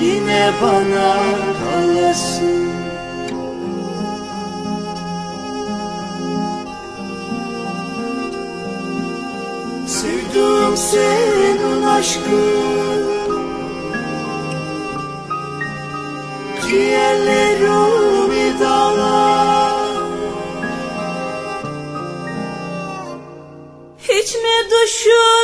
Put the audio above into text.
Yine bana kalasın Sevdim senin aşkın Ciğerlerimi dağlar. Hiç mi düşün